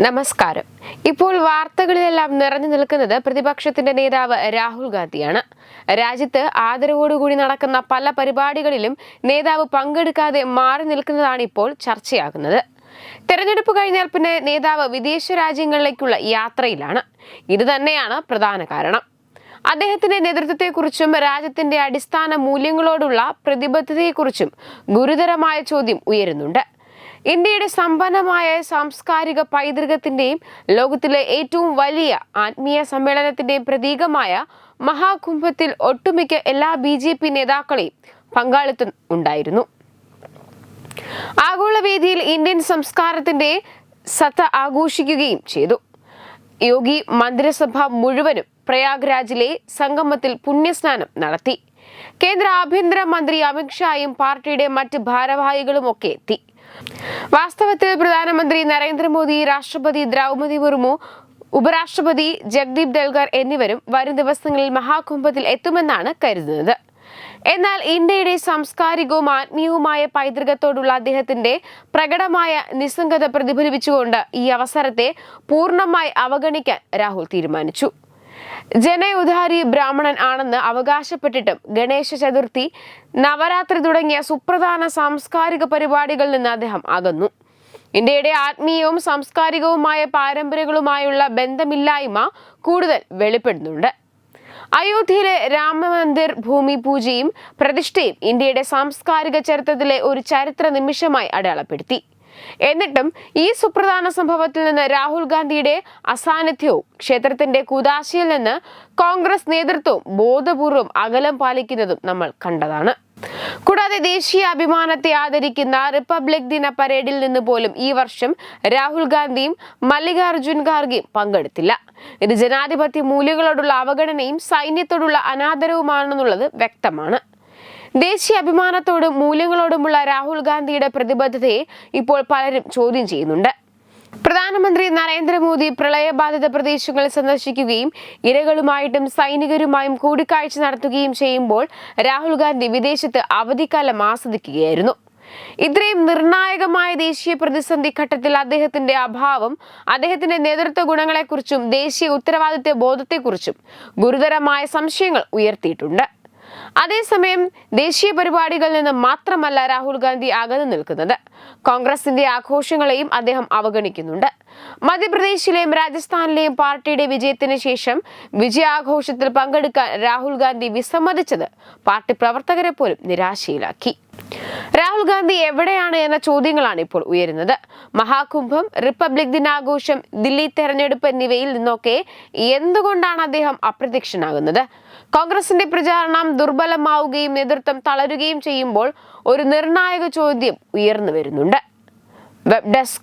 നമസ്കാരം. ഇപ്പോൾ വാർത്തകളിലെല്ലാം നിറഞ്ഞു നിൽക്കുന്നത് പ്രതിപക്ഷത്തിന്റെ നേതാവ് രാഹുൽ ഗാന്ധിയാണ്. രാജ്യത്ത് ആദരവോടുകൂടി നടക്കുന്ന പല പരിപാടികളിലും നേതാവ് പങ്കെടുക്കാതെ മാറി നിൽക്കുന്നതാണ് ഇപ്പോൾ ചർച്ചയാകുന്നത്. തെരഞ്ഞെടുപ്പ് കഴിഞ്ഞാൽ പിന്നെ നേതാവ് വിദേശ രാജ്യങ്ങളിലേക്കുള്ള യാത്രയിലാണ്. ഇത് തന്നെയാണ് പ്രധാന കാരണം. അദ്ദേഹത്തിന്റെ നേതൃത്വത്തെക്കുറിച്ചും രാജ്യത്തിന്റെ അടിസ്ഥാന മൂല്യങ്ങളോടുള്ള പ്രതിബദ്ധതയെക്കുറിച്ചും ഗുരുതരമായ ചോദ്യം ഉയരുന്നുണ്ട്. ഇന്ത്യയുടെ സമ്പന്നമായ സാംസ്കാരിക പൈതൃകത്തിന്റെയും ലോകത്തിലെ ഏറ്റവും വലിയ ആത്മീയ സമ്മേളനത്തിന്റെയും പ്രതീകമായ മഹാകുംഭത്തിൽ ഒട്ടുമിക്ക എല്ലാ ബി ജെ പി നേതാക്കളെയും പങ്കാളിത്തം ഉണ്ടായിരുന്നു. ആഗോളവേദിയിൽ ഇന്ത്യൻ സംസ്കാരത്തിന്റെ സത്ത ആഘോഷിക്കുകയും ചെയ്തു. യോഗി മന്ത്രിസഭ മുഴുവനും പ്രയാഗ്രാജിലെ സംഗമത്തിൽ പുണ്യസ്നാനം നടത്തി. കേന്ദ്ര ആഭ്യന്തര മന്ത്രി അമിത്ഷായും പാർട്ടിയുടെ മറ്റ് ഭാരവാഹികളും ഒക്കെ എത്തി. വാസ്തവത്തിൽ പ്രധാനമന്ത്രി നരേന്ദ്രമോദി രാഷ്ട്രപതി ദ്രൗപതി മുർമു ഉപരാഷ്ട്രപതി ജഗ്ദീപ് ധൽഗർ എന്നിവരും വരും ദിവസങ്ങളിൽ മഹാകുംഭത്തിൽ എത്തുമെന്നാണ് കരുതുന്നത്. എന്നാൽ ഇന്ത്യയുടെ സാംസ്കാരികവും ആത്മീയവുമായ പൈതൃകത്തോടുള്ള അദ്ദേഹത്തിന്റെ പ്രകടമായ നിസ്സംഗത പ്രതിഫലിപ്പിച്ചുകൊണ്ട് ഈ അവസരത്തെ പൂർണമായി അവഗണിക്കാൻ രാഹുൽ തീരുമാനിച്ചു. ജനയുധാരി ബ്രാഹ്മണൻ ആണെന്ന് അവകാശപ്പെട്ടിട്ടും ഗണേശ ചതുർത്ഥി നവരാത്രി തുടങ്ങിയ സുപ്രധാന സാംസ്കാരിക പരിപാടികളിൽ നിന്ന് അദ്ദേഹം അകന്നു. ഇന്ത്യയുടെ ആത്മീയവും സാംസ്കാരികവുമായ പാരമ്പര്യങ്ങളുമായുള്ള ബന്ധമില്ലായ്മ കൂടുതൽ വെളിപ്പെടുന്നുണ്ട്. അയോധ്യയിലെ രാമമന്ദിർ ഭൂമി പൂജയും പ്രതിഷ്ഠയും ഇന്ത്യയുടെ സാംസ്കാരിക ചരിത്രത്തിലെ ഒരു ചരിത്ര നിമിഷമായി അടയാളപ്പെടുത്തി. എന്നിട്ടും ഈ സുപ്രധാന സംഭവത്തിൽ നിന്ന് രാഹുൽ ഗാന്ധിയുടെ അസാന്നിധ്യവും ക്ഷേത്രത്തിന്റെ കുദാശയിൽ നിന്ന് കോൺഗ്രസ് നേതൃത്വവും ബോധപൂർവം അകലം പാലിക്കുന്നതും നമ്മൾ കണ്ടതാണ്. കൂടാതെ ദേശീയ അഭിമാനത്തെ ആദരിക്കുന്ന റിപ്പബ്ലിക് ദിന പരേഡിൽ നിന്ന് പോലും ഈ വർഷം രാഹുൽ ഗാന്ധിയും മല്ലികാർജുൻ ഖാർഗെയും പങ്കെടുത്തില്ല. ഇത് ജനാധിപത്യ മൂല്യങ്ങളോടുള്ള അവഗണനയും സൈന്യത്തോടുള്ള അനാദരവുമാണെന്നുള്ളത് വ്യക്തമാണ്. ദേശീയ അഭിമാനത്തോടും മൂല്യങ്ങളോടുമുള്ള രാഹുൽ ഗാന്ധിയുടെ പ്രതിബദ്ധതയെ ഇപ്പോൾ പലരും ചോദ്യം ചെയ്യുന്നുണ്ട്. പ്രധാനമന്ത്രി നരേന്ദ്രമോദി പ്രളയബാധിത പ്രദേശങ്ങൾ സന്ദർശിക്കുകയും ഇരകളുമായിട്ടും സൈനികരുമായും കൂടിക്കാഴ്ച നടത്തുകയും ചെയ്യുമ്പോൾ രാഹുൽ ഗാന്ധി വിദേശത്ത് അവധിക്കാലം ആസ്വദിക്കുകയായിരുന്നു. ഇത്രയും നിർണായകമായ ദേശീയ പ്രതിസന്ധി ഘട്ടത്തിൽ അദ്ദേഹത്തിന്റെ അഭാവം അദ്ദേഹത്തിന്റെ നേതൃത്വ ഗുണങ്ങളെക്കുറിച്ചും ദേശീയ ഉത്തരവാദിത്വ ബോധത്തെക്കുറിച്ചും ഗുരുതരമായ സംശയങ്ങൾ ഉയർത്തിയിട്ടുണ്ട്. അതേസമയം ദേശീയ പരിപാടികളിൽ നിന്ന് മാത്രമല്ല രാഹുൽ ഗാന്ധി അകന്നു നിൽക്കുന്നത്. കോൺഗ്രസിന്റെ ആഘോഷങ്ങളെയും അദ്ദേഹം അവഗണിക്കുന്നുണ്ട്. മധ്യപ്രദേശിലെയും രാജസ്ഥാനിലെയും പാർട്ടിയുടെ വിജയത്തിന് ശേഷം വിജയാഘോഷത്തിൽ പങ്കെടുക്കാൻ രാഹുൽ ഗാന്ധി വിസമ്മതിച്ചത് പാർട്ടി പ്രവർത്തകരെ പോലും നിരാശയിലാക്കി. രാഹുൽ ഗാന്ധി എവിടെയാണ് എന്ന ചോദ്യങ്ങളാണ് ഇപ്പോൾ ഉയരുന്നത്. മഹാകുംഭം റിപ്പബ്ലിക് ദിനാഘോഷം ദില്ലി തെരഞ്ഞെടുപ്പ് എന്നിവയിൽ നിന്നൊക്കെ എന്തുകൊണ്ടാണ് അദ്ദേഹം അപ്രത്യക്ഷനാകുന്നത്? കോൺഗ്രസിന്റെ പ്രചാരണം ദുർബലമാവുകയും നേതൃത്വം തളരുകയും ചെയ്യുമ്പോൾ ഒരു നിർണായക ചോദ്യം ഉയർന്നു വരുന്നുണ്ട്. Web desk